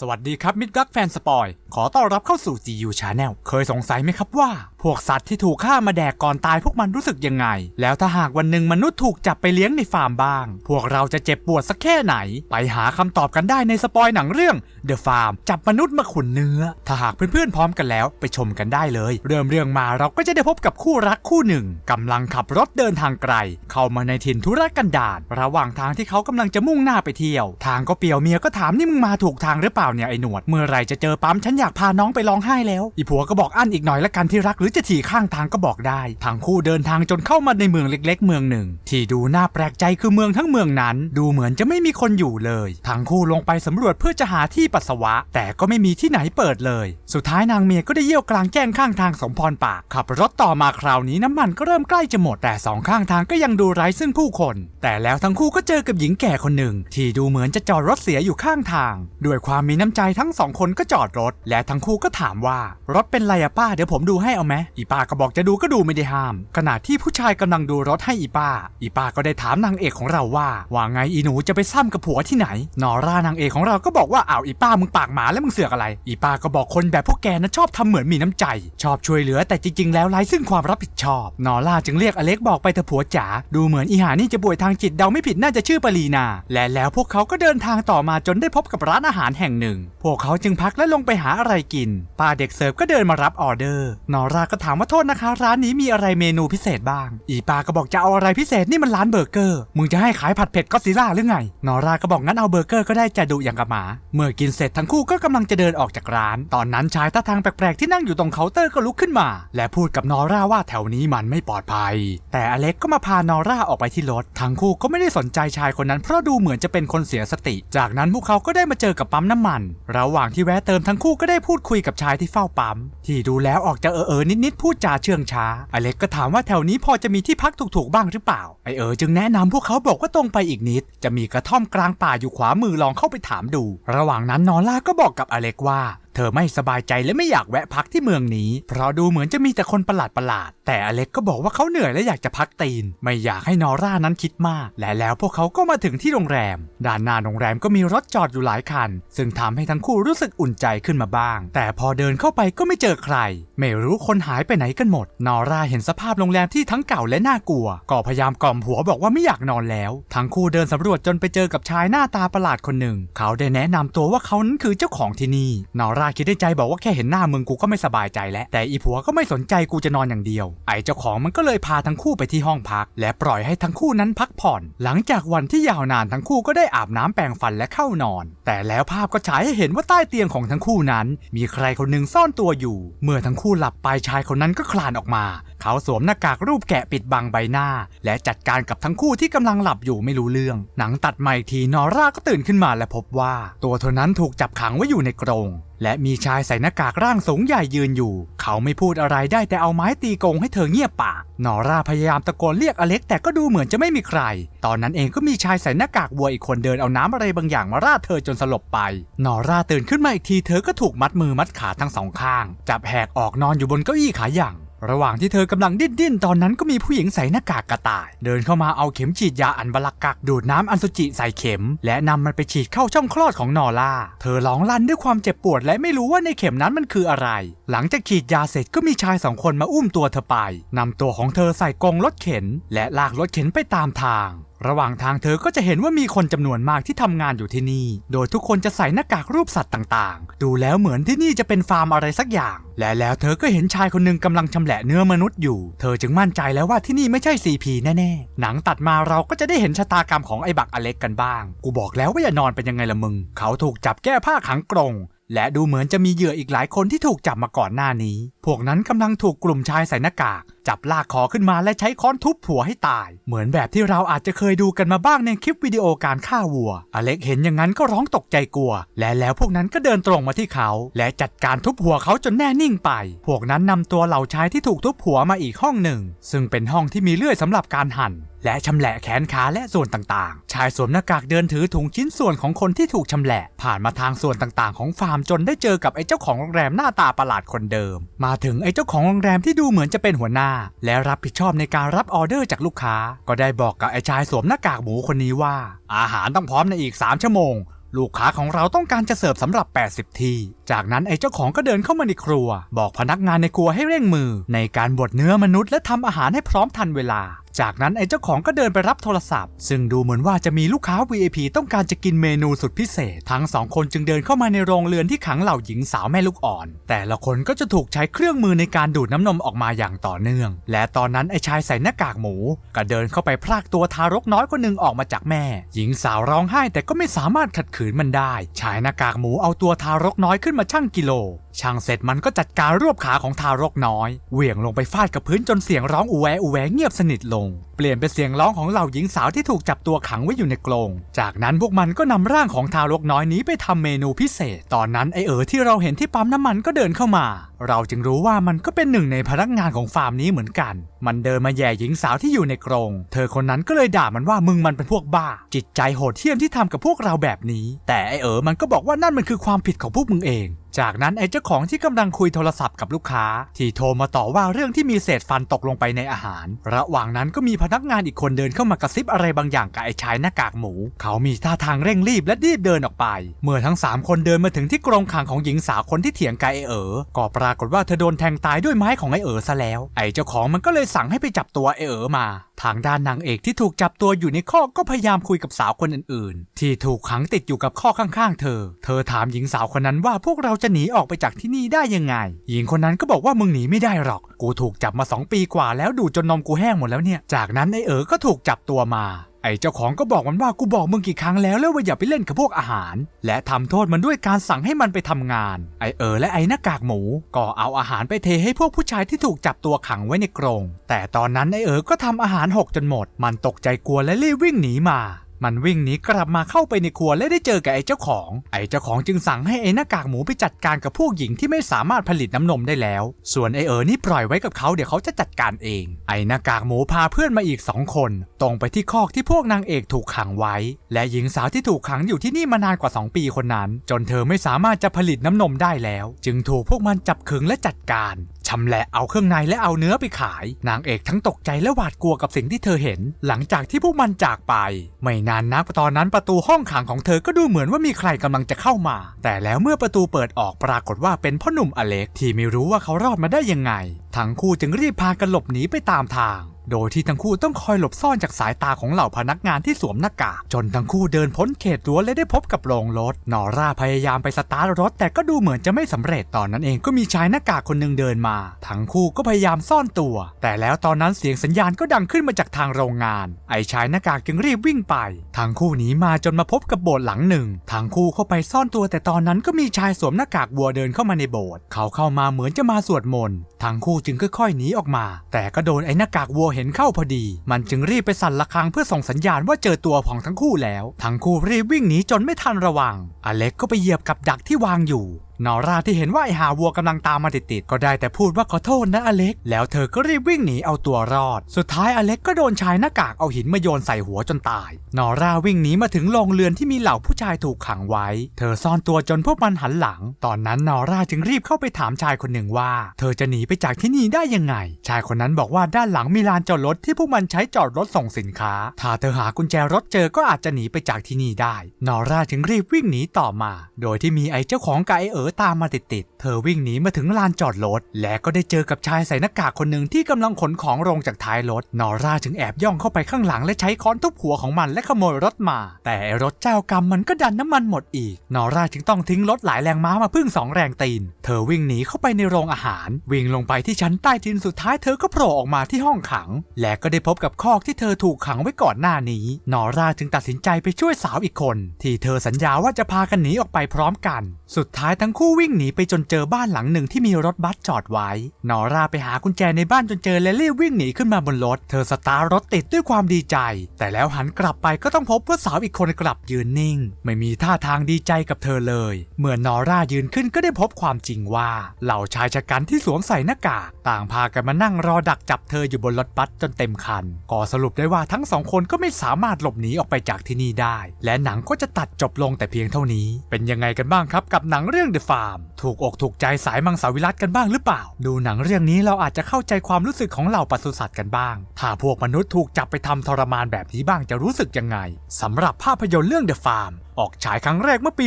สวัสดีครับมิตรรักแฟนสปอย ขอต้อนรับเข้าสู่ GU Channel เคยสงสัยไหมครับว่า วกสัตว์ที่ถูกฆ่ามาแดกก่อนตายพวกมันรู้สึกยังไง แล้วถ้าหากวันหนึ่งมนุษย์ถูกจับไปเลี้ยงในฟาร์มบ้าง พวกเราจะเจ็บปวดสักแค่ไหน ไปหาคำตอบกันได้ในสปอยหนังเรื่อง The Farm จับมนุษย์มาขุนเนื้อ ถ้าหากเพื่อนๆพร้อมกันแล้วไปชมกันได้เลย เริ่มเรื่องมาเราก็จะได้พบกับคู่รักคู่หนึ่งกำลังขับรถเดินทางไกล เข้ามาในถิ่นธุรกันดารระหว่างทางที่เขากำลังจะมุ่งหน้าไปเที่ยว ทางก็เปียวเมียก็ถามนี่มึงมาถูกทางหรือเปล่าเนี่ยไอ้หนวด เมื่อไรจะเจอปั๊มฉันอยากพาน้องไปร้องไห้แล้วอีผัวก็บอกอั้นอีกหน่อยละกันที่รักหรือจะถี่ข้างทางก็บอกได้ ทั้งคู่เดินทางจนเข้ามาในเมืองเล็ก ๆ เมืองหนึ่ง ที่ดูน่าแปลกใจคือเมืองทั้งเมืองนั้น ดูเหมือนจะไม่มีคนอยู่เลย ทั้งคู่ลงไปสำรวจเพื่อจะหาที่ปัสสาวะ แต่ก็ไม่มีที่ไหนเปิดเลย สุดท้ายนางเมียก็ได้เยี่ยวกลางแจ้งข้างทางสมพรปาก ขับรถต่อมาคราวนี้น้ำมันก็เริ่มใกล้จะหมดแต่สองข้างทางก็ยังดูไร้ซึ่งผู้คน แต่แล้วทั้งคู่ก็เจอกับหญิงแก่คนหนึ่ง ที่ดูเหมือนจะจอดรถเสียอยู่ข้างทาง ด้วยความมีน้ำใจทั้งสองคนก็จอดรถ และทั้งคู่ก็ถามว่ารถเป็นไรอะป้าเดี๋ยวผมดูให้เอาไหมอีป้าก็บอกจะดูก็ดูไม่ได้ห้าม ขณะที่ผู้ชายกำลังดูรถให้อีป้า อีป้าก็ได้ถามนางเอกของเราว่า ว่าไงอีหนูจะไปซ้ำกับผัวที่ไหน นอร่านางเอกของเราก็บอกว่าอ้าวอีป้ามึงปากหมาแล้วมึงเสือกอะไร อีป้าก็บอกคนแบบพวกแกนะชอบทำเหมือนมีน้ำใจ ชอบช่วยเหลือแต่จริง ๆ แล้วไร้ซึ่งความรับผิดชอบ นอร่าจึงเรียกอเล็กบอกไปเถอะผัวจ๋าดูเหมือนอีหานี่จะป่วยทางจิตเดาไม่ผิดน่าจะชื่อปรีนา และแล้วพวกเขาก็เดินทางต่อมาจนได้พบกับร้านอาหารแห่งหนึ่ง พวกเขาจึงพักและลงไปหาอะไรกินป้าเด็กเสิร์ฟก็เดินมารับออเดอร์ นอร่าก็ถามว่าโทษนะคะ ร้านนี้มีอะไรเมนูพิเศษบ้าง อีป้าก็บอกจะเอาอะไรพิเศษนี่มันร้านเบอร์เกอร์ มึงจะให้ขายผัดเผ็ดก็ซิล่าหรือไง นอร่าก็บอกงั้นเอาเบอร์เกอร์ก็ได้จะดุอย่างกับหมา เมื่อกินเสร็จทั้งคู่ก็กำลังจะเดินออกจากร้าน ตอนนั้นชายท่าทางแปลกๆที่นั่งอยู่ตรงเคาน์เตอร์ก็ลุกขึ้นมา และพูดกับนอร่าว่าแถวนี้มันไม่ปลอดภัย แต่อเล็กก็มาพานอร่าออกไปที่รถ ทั้งคู่ก็ไม่ได้สนใจชายคนนั้นเพราะดูเหมือนจะเป็นคนเสียสติ จากนั้นพวกเขาก็ได้มาเจอกับปั๊มน้ำมัน ระหว่างที่แวะเติมทั้งคู่ก็ได้พูดคุยกับชายที่เฝ้าปั๊ม ที่ดูแล้วออกจะเออเออนินิดๆพูดจาเชื่องช้า อเล็กก็ถามว่าแถวนี้พอจะมีที่พักถูกๆบ้างหรือเปล่า ไอเออจึงแนะนำพวกเขาบอกว่าตรงไปอีกนิด จะมีกระท่อมกลางป่าอยู่ขวามือลองเข้าไปถามดู ระหว่างนั้นนอล่าก็บอกกับอเล็กว่า เธอไม่สบายใจและไม่อยากแวะพักที่เมืองนี้ เพราะดูเหมือนจะมีแต่คนประหลาดประหลาดๆแต่อเล็กก็บอกว่าเขาเหนื่อยและอยากจะพักตีน ไม่อยากให้นอร่านั้นคิดมาก และแล้วพวกเขาก็มาถึงที่โรงแรม ด้านหน้าโรงแรมก็มีรถจอดอยู่หลายคัน ซึ่งทำให้ทั้งคู่รู้สึกอุ่นใจขึ้นมาบ้าง แต่พอเดินเข้าไปก็ไม่เจอใคร ไม่รู้คนหายไปไหนกันหมด นอร่าเห็นสภาพโรงแรมที่ทั้งเก่าและน่ากลัว ก็พยายามกล่อมผัวบอกว่าไม่อยากนอนแล้ว ทั้งคู่เดินสำรวจจนไปเจอกับชายหน้าตาประหลาดคนหนึ่ง เขาได้แนะนำตัวว่าเขานั้นคือเจ้าของที่นี่ นอร่าคิดในใจบอกว่าแค่เห็นหน้ามึงกูก็ไม่สบายใจแล้ว แต่อีผัวก็ไม่สนใจกูจะนอนอย่างเดียว ไอ้เจ้าของมันก็เลยพาทั้งคู่ไปที่ห้องพัก และปล่อยให้ทั้งคู่นั้นพักผ่อน หลังจากวันที่ยาวนานทั้งคู่ก็ได้อาบน้ำแปรงฟันและเข้านอน แต่แล้วภาพก็ฉายให้เห็นว่าใต้เตียงของทั้งคู่นั้น มีใครคนหนึ่งซ่อนตัวอยู่ เมื่อทั้งคู่หลับไปชายคนนั้นก็คลานออกมา เขาสวมหน้ากากรูปแกะปิดบังใบหน้า และจัดการกับทั้งคู่ที่กำลังหลับอยู่ไม่รู้เรื่อง หนังตัดมาอีกทีนอร่าก็ตื่นขึ้นมาและพบว่า ตัวเธอนั้นถูกจับขังไว้อยู่ในกรง และมีชายใส่หน้ากากร่างสูงใหญ่ยืนอยู่ เขาไม่พูดอะไรได้แต่เอาไม้ตีกงให้เธอเงียบปากนอร่าพยายามตะโกนเรียกอเล็กแต่ก็ดูเหมือนจะไม่มีใคร ตอนนั้นเองก็มีชายใส่หน้ากากวัวอีกคนเดินเอาน้ำอะไรบางอย่างมาราดเธอจนสลบไป นอร่าตื่นขึ้นมาอีกทีเธอก็ถูกมัดมือมัดขาทั้งสองข้าง จับแหกออกนอนอยู่บนเก้าอี้ขาหยั่ง ระหว่างที่เธอกำลังดิ้นดิ้นตอนนั้นก็มีผู้หญิงใส่หน้ากากกระต่าย เดินเข้ามาเอาเข็มฉีดยาอันบลักกักดูดน้ำอันสุจิใส่เข็ม และนำมันไปฉีดเข้าช่องคลอดของนอร่า เธอร้องลั่นด้วยความเจ็บปวดและไม่รู้ว่าในเข็มนั้นมันคืออะไร หลังจากฉีดยาเสร็จก็มีชายสองคนมาอุ้มตัวเธอไปนำตัวของเธอใส่กรงรถเข็น และลากรถเข็นไปตามทาง ระหว่างทางเธอก็จะเห็นว่ามีคนจำนวนมากที่ทำงานอยู่ที่นี่ โดยทุกคนจะใส่หน้ากากรูปสัตว์ต่างๆ ดูแล้วเหมือนที่นี่จะเป็นฟาร์มอะไรสักอย่าง และแล้วเธอก็เห็นชายคนหนึ่งกำลังชำแหละเนื้อมนุษย์อยู่ เธอจึงมั่นใจแล้วว่าที่นี่ไม่ใช่ CP แน่ๆ หนังตัดมาเราก็จะได้เห็นชะตากรรมของไอ้บักอเล็กกันบ้าง กูบอกแล้วว่าอย่านอนเป็นยังไงละมึง เขาถูกจับแก้ผ้าขังกรง และดูเหมือนจะมีเหยื่ออีกหลายคนที่ถูกจับมาก่อนหน้านี้ พวกนั้นกำลังถูกกลุ่มชายใส่หน้ากาก จับลากคอขึ้นมาและใช้ค้อนทุบหัวให้ตาย เหมือนแบบที่เราอาจจะเคยดูกันมาบ้างในคลิปวิดีโอการฆ่าวัว อเล็กเห็นอย่างนั้นก็ร้องตกใจกลัว และแล้วพวกนั้นก็เดินตรงมาที่เขา และจัดการทุบหัวเขาจนแน่นิ่งไป พวกนั้นนำตัวเหล่าชายที่ถูกทุบหัวมาอีกห้องหนึ่ง ซึ่งเป็นห้องที่มีเลื่อยสำหรับการหั่น และชำแหละแขนขาและส่วนต่างๆ ชายสวมหน้ากากเดินถือถุงชิ้นส่วนของคนที่ถูกชำแหละ ผ่านมาทางส่วนต่างๆ ของฟาร์มจนได้เจอกับไอ้เจ้าของโรงแรมหน้าตาประหลาดคนเดิม มาถึงไอ้เจ้าของโรงแรมที่ดูเหมือนจะเป็นหัวหน้า และรับผิดชอบในการรับออเดอร์จากลูกค้า ก็ได้บอกกับไอ้ชายสวมหน้ากากหมูคนนี้ว่า อาหารต้องพร้อมในอีก 3 ชั่วโมงลูกค้าของเราต้องการจะเสิร์ฟสำหรับ 80 ที จากนั้นไอ้เจ้าของก็เดินเข้ามาในครัว บอกพนักงานในครัวให้เร่งมือ ในการบดเนื้อมนุษย์และทำอาหารให้พร้อมทันเวลา จากนั้นไอ้เจ้าของก็เดินไปรับโทรศัพท์ ซึ่งดูเหมือนว่าจะมีลูกค้า VIP ต้องการจะกินเมนูสุดพิเศษ ทั้งสองคนจึงเดินเข้ามาในโรงเรือนที่ขังเหล่าหญิงสาวแม่ลูกอ่อน แต่ละคนก็จะถูกใช้เครื่องมือในการดูดน้ำนมออกมาอย่างต่อเนื่อง และตอนนั้นไอ้ชายใส่หน้ากากหมู ก็เดินเข้าไปพรากตัวทารกน้อยคนหนึ่งออกมาจากแม่ หญิงสาวร้องไห้แต่ก็ไม่สามารถขัดขืนมันได้ ชายหน้ากากหมูเอาตัวทารกน้อยขึ้นมาชั่งกิโล ช่างเสร็จมันก็จัดการรวบขาของทารกน้อย เหวี่ยงลงไปฟาดกับพื้นจนเสียงร้องอูแวอูแวเงียบสนิทลง เปลี่ยนเป็นเสียงร้องของเหล่าหญิงสาวที่ถูกจับตัวขังไว้อยู่ในกรงจากนั้นพวกมันก็นำร่างของทารกน้อยนี้ไปทำเมนูพิเศษ ตอนนั้นไอเอ๋อที่เราเห็นที่ปั๊มน้ำมันก็เดินเข้ามา เราจึงรู้ว่ามันก็เป็นหนึ่งในพนักงานของฟาร์มนี้เหมือนกัน มันเดินมาแย่หญิงสาวที่อยู่ในกรงเธอคนนั้นก็เลยด่ามันว่ามึงมันเป็นพวกบ้า จิตใจโหดเหี้ยมที่ทำกับพวกเราแบบนี้ แต่ไอเอ๋อมันก็บอกว่านั่นมันคือความผิดของพวกมึงเอง จากนั้นไอ้เจ้าของที่กำลังคุยโทรศัพท์กับลูกค้า ที่โทรมาต่อว่าเรื่องที่มีเศษฟันตกลงไปในอาหาร ระหว่างนั้นก็มีพนักงานอีกคนเดินเข้ามากระซิบอะไรบางอย่างกับไอ้ชายหน้ากากหมู เขามีท่าทางเร่งรีบและรีบเดินออกไป เมื่อทั้ง 3 คนเดินมาถึงที่กรงขังของหญิงสาวคนที่เถียงกับไอ้เอ๋อก็ปรากฏว่าเธอโดนแทงตายด้วยไม้ของไอ้เอ๋อซะแล้ว ไอ้เจ้าของมันก็เลยสั่งให้ไปจับตัวไอ้เอ๋อมาทางด้านนางเอกที่ถูกจับตัวอยู่ในข้อก็พยายามคุยกับสาวคนอื่นๆ ที่ถูกขังติดอยู่กับข้อข้างๆ เธอ เธอถามหญิงสาวคนนั้นว่าพวกเราจะหนีออกไปจากที่นี่ได้ยังไง หญิงคนนั้นก็บอกว่ามึงหนีไม่ได้หรอก กูถูกจับมา 2 ปีกว่าแล้วดูจนนมกูแห้งหมดแล้วเนี่ย จากนั้นไอเอ๋อก็ถูกจับตัวมา ไอ้เจ้าของก็บอกมันว่ากูบอกมึงกี่ครั้งแล้วแล้วว่าอย่าไปเล่นกับพวกอาหาร และทำโทษมันด้วยการสั่งให้มันไปทำงาน ไอเออและไอหน้ากากหมู ก็เอาอาหารไปเทให้พวกผู้ชายที่ถูกจับตัวขังไว้ในกรง แต่ตอนนั้นไอเออก็ทำอาหารหกจนหมด มันตกใจกลัวและรีบวิ่งหนีมา มันวิ่งหนีกลับมาเข้าไปในครัวและได้เจอกับไอ้เจ้าของ ไอ้เจ้าของจึงสั่งให้ไอ้หน้ากากหมูไปจัดการกับพวกหญิงที่ไม่สามารถผลิตน้ำนมได้แล้ว ส่วนไอ้เอ๋อนี่ปล่อยไว้กับเขาเดี๋ยวเขาจะจัดการเอง ไอ้หน้ากากหมูพาเพื่อนมาอีกสองคน ตรงไปที่คอกที่พวกนางเอกถูกขังไว้ และหญิงสาวที่ถูกขังอยู่ที่นี่มานานกว่า 2 ปีคนนั้น จนเธอไม่สามารถจะผลิตน้ำนมได้แล้ว จึงถูกพวกมันจับขึงและจัดการ ชำแหละเอาเครื่องในและเอาเนื้อไปขาย นางเอกทั้งตกใจและหวาดกลัวกับสิ่งที่เธอเห็น หลังจากที่พวกมันจากไป ไม่นานนักตอนนั้นประตูห้องขังของเธอก็ดูเหมือนว่ามีใครกำลังจะเข้ามา แต่แล้วเมื่อประตูเปิดออกปรากฏว่าเป็นพ่อหนุ่มอเล็กที่ไม่รู้ว่าเขารอดมาได้ยังไง ทั้งคู่จึงรีบพากันหลบหนีไปตามทาง โดยที่ทั้งคู่ต้องคอยหลบซ่อนจากสายตาของเหล่าพนักงานที่สวมหน้ากากจนทั้งคู่เดินพ้นเขตรั้วและได้พบกับโรงรถ นอร่าพยายามไปสตาร์ทรถ แต่ก็ดูเหมือนจะไม่สำเร็จตอนนั้นเองก็มีชายหน้ากากคนหนึ่งเดินมา ทั้งคู่ก็พยายามซ่อนตัว แต่แล้วตอนนั้นเสียงสัญญาณก็ดังขึ้นมาจากทางโรงงาน ไอ้ชายหน้ากากจึงรีบวิ่งไปทั้งคู่หนีมาจนมาพบกับโบสถ์หลังหนึ่งทั้งคู่เข้าไปซ่อนตัว แต่ตอนนั้นก็มีชายสวมหน้ากากวัวเดินเข้ามาในโบสถ์เขาเข้ามาเหมือนจะมาสวดมนต์ทั้งคู่จึงค่อยๆหนีออกมา แต่ก็โดนไอ้หน้ากากวัวเห็นเข้าพอดี มันจึงรีบไปสั่นระฆังเพื่อส่งสัญญาณว่าเจอตัวของทั้งคู่แล้ว ทั้งคู่รีบวิ่งหนีจนไม่ทันระวัง อเล็กก็ไปเหยียบกับดักที่วางอยู่ นอร่าที่เห็นว่าไอหาวัวกำลังตามมาติดๆก็ได้แต่พูดว่าขอโทษนะอเล็ก แล้วเธอก็รีบวิ่งหนีเอาตัวรอด สุดท้ายอเล็กก็โดนชายหน้ากากเอาหินมาโยนใส่หัวจนตาย นอร่าวิ่งหนีมาถึงโรงเรือนที่มีเหล่าผู้ชายถูกขังไว้ เธอซ่อนตัวจนพวกมันหันหลัง ตอนนั้นนอร่าจึงรีบเข้าไปถามชายคนหนึ่งว่า เธอจะหนีไปจากที่นี่ได้ยังไง ชายคนนั้นบอกว่าด้านหลังมีลานจอดรถที่พวกมันใช้จอดรถส่งสินค้า ถ้าเธอหากุญแจรถเจอก็อาจจะหนีไปจากที่นี่ได้ นอร่าจึงรีบวิ่งหนีต่อมา โดยที่มีไอ้เจ้าของไอ้เอ๋อตามมาติดๆ เธอวิ่งหนีมาถึงลานจอดรถ และก็ได้เจอกับชายใส่หน้ากากคนหนึ่งที่กำลังขนของลงจากท้ายรถ นอร่าจึงแอบย่องเข้าไปข้างหลังและใช้ค้อนทุบหัวของมันและขโมยรถมา แต่รถเจ้ากรรมมันก็ดันน้ำมันหมดอีก นอร่าจึงต้องทิ้งรถหลายแรงม้ามาพึ่งสองแรงตีน เธอวิ่งหนีเข้าไปในโรงอาหาร วิ่งลงไปที่ชั้นใต้ดินสุดท้ายเธอก็โผล่ออกมาที่ห้องขัง และก็ได้พบกับคอกที่เธอถูกขังไว้ก่อนหน้านี้ นอร่าจึงตัดสินใจไปช่วยสาวอีกคน ที่เธอสัญญาว่าจะพากันหนีออกไปพร้อมกัน สุดท้ายทั้งคู่วิ่งหนีไปจนเจอบ้านหลังหนึ่งที่มีรถบัสจอดไว้ นอราไปหากุญแจในบ้านจนเจอและรีบวิ่งหนีขึ้นมาบนรถ เธอสตาร์รถติดด้วยความดีใจ แต่แล้วหันกลับไปก็ต้องพบว่าสาวอีกคนกลับยืนนิ่ง ไม่มีท่าทางดีใจกับเธอเลย เมื่อนอรายืนขึ้นก็ได้พบความจริงว่า เหล่าชายชะกันที่สวมใส่หน้ากากต่างพากันมานั่งรอดักจับเธออยู่บนรถบัสจนเต็มคันก็สรุปได้ว่าทั้งสองคนก็ไม่สามารถหลบหนีออกไปจากที่นี่ได้ และหนังก็จะตัดจบลงแต่เพียงเท่านี้ เป็นยังไงกันบ้างครับกับหนังเรื่อง The Farm ถูกอกถูกใจสายมังสวิรัตกันบ้างหรือเปล่า ดูหนังเรื่องนี้เราอาจจะเข้าใจความรู้สึกของเหล่าปศุสัตว์กันบ้าง ถ้าพวกมนุษย์ถูกจับไปทำทรมานแบบนี้บ้างจะรู้สึกยังไงสำหรับภาพยนตร์เรื่อง The Farm ออกฉายครั้งแรกเมื่อปี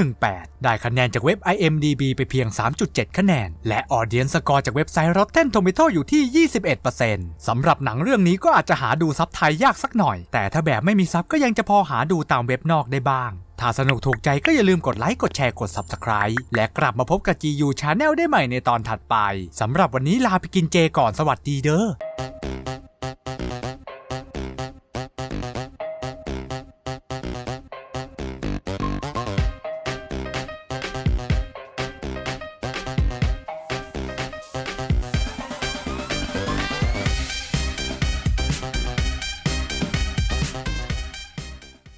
2018 ได้คะแนนจากเว็บ IMDB ไปเพียง 3.7 คะแนน และ Audience Score จากเว็บไซต์ Rotten Tomato อยู่ที่ 21%สำหรับหนังเรื่องนี้ก็อาจจะหาดูซับไทยยากสักหน่อย แต่ถ้าแบบไม่มีซับก็ยังจะพอหาดูตามเว็บนอกได้บ้าง ถ้าสนุกถูกใจก็อย่าลืมกดไลค์ กดแชร์ กด Subscribe และกลับมาพบกับ GU Channel ได้ใหม่ในตอนถัดไปสำหรับวันนี้ลาไปกินเจก่อนสวัสดีเด้อ